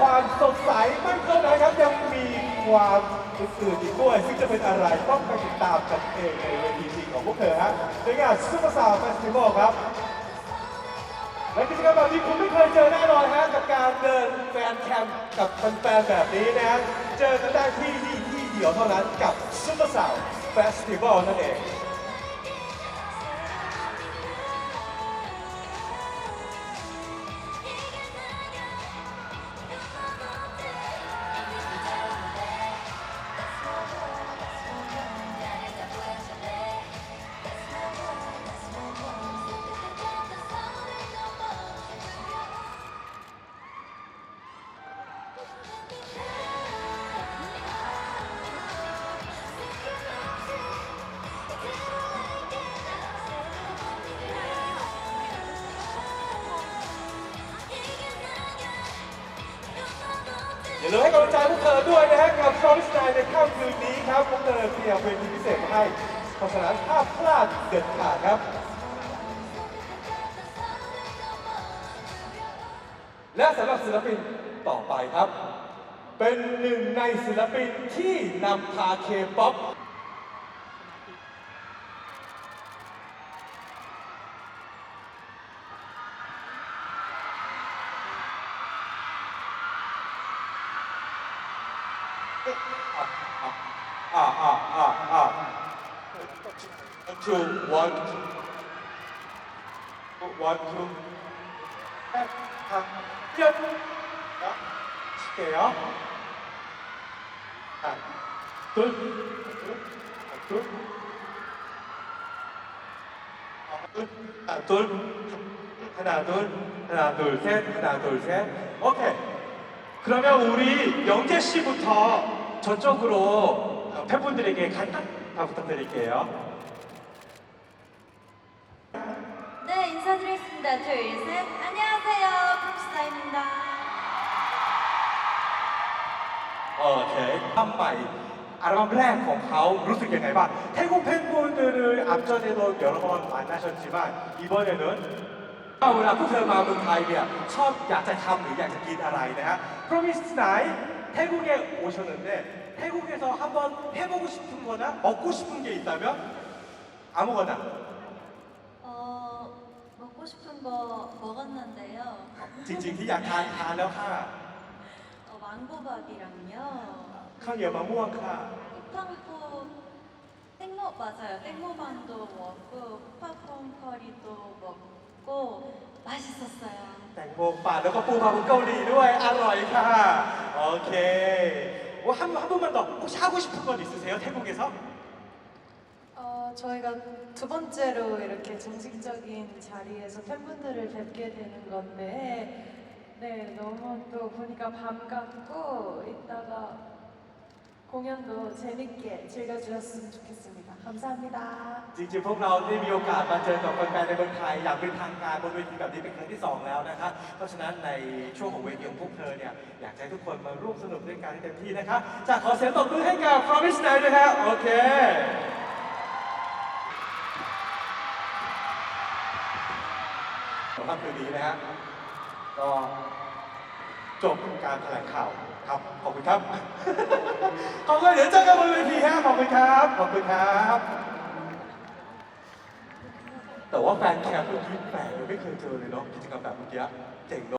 ความสดใสไม่เท่านั้นครับยังมีความอื่นๆอีกด้วย ซึ่งจะเป็นอะไรต้องไปติดตามกันเองในเวทีจริงของพวกเธอฮะในงานซูเปอร์สาวเฟสติวัลครับ และกิจกรรมแบบนี้คุณไม่เคยเจอแน่นอนฮะกับการเดินแฟนแคมป์กับแฟนๆแบบนี้นะฮะเจอกันได้ที่นี่ที่เดียวเท่านั้นกับซูเปอร์สาวเฟสติวัลนั่นเอง อย่าลืมให้กำลังใจพวกเธอด้วยนะฮะกับฟรอนต์ในค่ำคืนนี้ครับพวกเธอเตรียมเวทีพิเศษมาให้เพราะฉะนั้นห้ามพลาดเด็ดขาดครับ และสำหรับศิลปิน ต่อไปครับ เป็นหนึ่งในศิลปินที่นำพาเคป๊อปอ่าอ่าอ่าอ่า two one two one two แอ๊ะทางเย็นนะ 할게요. 하나, 둘, 하나, 둘, 하나, 둘, 하나, 둘, 하나, 둘, 하나, 둘, 셋, 하나, 둘, 셋. 오케이. 그러면 우리 영재 씨부터 저쪽으로 팬분들에게 간단 다 부탁드릴게요. 네, 인사드리겠습니다. 둘, 셋. 안녕하세요. 팝스타입니다. โอเคทำใหม่อัลบั้มแรกของเขารู้สึกยังไงบ้าง 태국 팬분들을 앞전에도 여러 번 만나셨지만 이번에는 아, 왜 앞으로 마เมืองไทยเนี่ยชอบอยากจะทำหรืออยากจะกินอะไรนะฮะ Promise Night 태국에 오셨는데 태국에서 한번 해보고 싶은 거나 먹고 싶은 게 있다면 아무거나 어, 먹고 싶은 거 먹었는데요. จริงๆที่อยากทานทานแล้วค่ะ 어, 망고밥이랑요. ข้าวเหนียวมะม่วงค่ะ 푸팡포 땡모 맞아요. 땡모반도 먹고 푸파퐁 커리도 먹고 맛있었어요. แตงโมป่าดแล้วก็ปูปลาบุกเกาหลีด้วย อร่อยค่ะ โอเคว่า한 한 분만 더 혹시 하고 싶은 건 있으세요? 태국에서? 어, 저희가 두 번째로 이렇게 정식적인 자리에서 팬분들을 뵙게 되는 건데, 네, 너무 또 보니까 반갑고, 이따가 공연도 재밌게 즐겨주셨으면 좋겠습니다. 감사합니다. จริงๆ พวกเราได้มีโอกาสมาเจอกับแฟนๆในเมืองไทยอย่างเป็นทางการบนเวทีแบบนี้เป็นครั้งที่สองแล้วนะครับ เพราะฉะนั้นในช่วงของเวทีของพวกเธอเนี่ยอยากให้ทุกคนมาร่วมสนุกด้วยกันให้เต็มที่นะครับจะขอเสียงตบมือให้กับ Promise Night ด้วยฮะโอเคสำหรับคืนนี้นะฮะ ก็จบการแถลงข่าวครับ ขอบคุณครับ ขอบคุณเดี๋ยวเจอกันบนเวทีฮะขอบคุณครับ ขอบคุณครับ แต่ว่าแฟนแคมป์เมื่อกี้แปลกเลยไม่เคยเจอเลยเนาะกิจกรรมแบบเมื่อกี้เจ๋งเนอะ